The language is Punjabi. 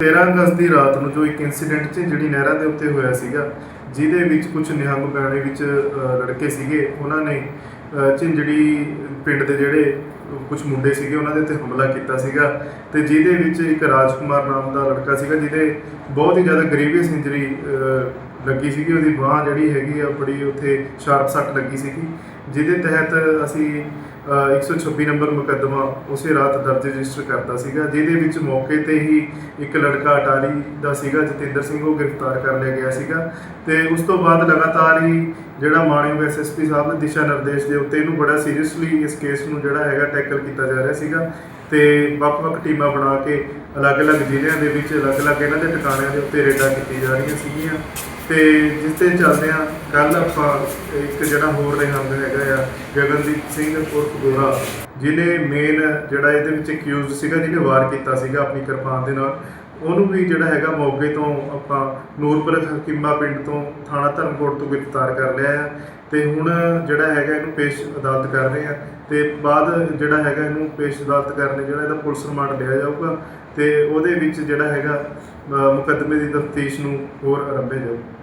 13 ਅਗਸਤ ਦੀ ਰਾਤ ਨੂੰ ਜੋ ਇੱਕ ਇਨਸੀਡੈਂਟ 'ਚ ਜਿਹੜੀ ਨਹਿਰਾਂ ਦੇ ਉੱਤੇ ਹੋਇਆ ਸੀਗਾ, ਜਿਹਦੇ ਵਿੱਚ ਕੁਝ ਨਿਹੰਗ ਬਾਣੇ ਵਿੱਚ ਲੜਕੇ ਸੀਗੇ, ਉਹਨਾਂ ਨੇ ਝਿੰਜੜੀ ਪਿੰਡ ਦੇ ਜਿਹੜੇ ਕੁਝ ਮੁੰਡੇ ਸੀਗੇ, ਉਹਨਾਂ ਦੇ ਉੱਤੇ ਹਮਲਾ ਕੀਤਾ ਸੀਗਾ ਤੇ ਜਿਹਦੇ ਵਿੱਚ ਇੱਕ ਰਾਜਕੁਮਾਰ ਨਾਮ ਦਾ ਲੜਕਾ ਸੀਗਾ, ਜਿਹਦੇ ਬਹੁਤ ਹੀ ਜ਼ਿਆਦਾ ਗਰੀਵੀਅਸ ਇੰਜਰੀ ਲੱਗੀ ਸੀਗੀ। ਉਹਦੀ ਬਾਹ ਜਿਹੜੀ ਹੈਗੀ ਆ, ਬੜੀ ਉੱਥੇ ਸ਼ਾਰਪ ਸੱਟ ਲੱਗੀ ਸੀਗੀ। ਜਿਹਦੇ ਤਹਿਤ ਅਸੀਂ 126 ਨੰਬਰ ਮੁਕੱਦਮਾ ਉਸੇ ਰਾਤ ਦਰਜ ਰਜਿਸਟਰ ਕਰਤਾ ਸੀਗਾ, ਜਿਹਦੇ ਵਿੱਚ ਮੌਕੇ ਤੇ ਹੀ ਇੱਕ ਲੜਕਾ ਅਟਾਲੀ ਦਾ ਸੀਗਾ, ਜਤਿੰਦਰ ਸਿੰਘ, ਉਹ ਗ੍ਰਿਫਤਾਰ ਕਰ ਲਿਆ ਗਿਆ ਸੀਗਾ ਤੇ ਉਸ ਤੋਂ ਬਾਅਦ ਲਗਾਤਾਰ ਹੀ ਜਿਹੜਾ ਮਾਨਯੋਗ ਐਸਐਸਪੀ ਸਾਹਿਬ ਦੇ ਦਿਸ਼ਾ ਨਿਰਦੇਸ਼ ਦੇ ਉੱਤੇ ਇਹਨੂੰ ਬੜਾ ਸੀਰੀਅਸਲੀ ਇਸ ਕੇਸ ਨੂੰ ਜਿਹੜਾ ਹੈਗਾ ਟੈਕਲ ਕੀਤਾ ਜਾ ਰਿਹਾ ਸੀਗਾ। ਤੇ ਵੱਖ-ਵੱਖ ਟੀਮਾਂ ਬਣਾ ਕੇ ਅਲੱਗ-ਅਲੱਗ ਜ਼ਿਲ੍ਹਿਆਂ ਦੇ ਵਿੱਚ, ਅਲੱਗ-ਅਲੱਗ ਇਹਨਾਂ ਦੇ ਟਿਕਾਣਿਆਂ ਦੇ ਉੱਤੇ ਰੇਡਾਂ ਕੀਤੀ ਜਾ ਰਹੀਆਂ ਸੀਗੀਆਂ। ਤੇ ਜਿਸ ਤੇ ਚੱਲਦੇ ਆ ਕੱਲ ਆਪਾਂ ਇੱਕ ਜਿਹੜਾ ਹੋਰ ਨਿਹੰਗ ਹੈਗਾ ਆ ਗਗਨਦੀਪ ਸਿੰਘ ਉਰਫ ਗੋਰਾ, ਜਿਹਨੇ ਮੇਨ ਜਿਹੜਾ ਇਹਦੇ ਵਿੱਚ ਅਕਿਊਜ਼ਡ ਸੀਗਾ, ਜਿਹਨੇ ਵਾਰ ਕੀਤਾ ਸੀਗਾ ਆਪਣੀ ਕਿਰਪਾਨ ਦੇ ਨਾਲ। ਉਹਨੂੰ ਵੀ ਜਿਹੜਾ ਹੈਗਾ ਮੌਕੇ ਤੋਂ ਆਪਾਂ ਨੂਰਪੁਰ ਹਕੀਮਾ ਪਿੰਡ ਤੋਂ ਥਾਣਾ ਧਰਮਕੋਟ ਤੋਂ ਗ੍ਰਿਫਤਾਰ ਕਰ ਲਿਆ ਹੈ ਤੇ ਹੁਣ ਜਿਹੜਾ ਹੈਗਾ ਇਹਨੂੰ ਪੇਸ਼ ਅਦਾਲਤ ਕਰ ਰਹੇ ਆ ਤੇ ਬਾਅਦ ਜਿਹੜਾ ਹੈਗਾ ਇਹਨੂੰ ਪੇਸ਼ ਅਦਾਲਤ ਕਰਨੇ ਜਿਹੜਾ ਇਹਦਾ ਪੁਲਿਸ ਰਿਮਾਂਡ ਲਿਆ ਜਾਊਗਾ ਤੇ ਉਹਦੇ ਵਿੱਚ ਜਿਹੜਾ ਹੈਗਾ ਮੁਕੱਦਮੇ ਦੀ ਤਫਤੀਸ਼ ਨੂੰ ਹੋਰ ਆਰੰਭਿਆ ਜਾਊਗਾ।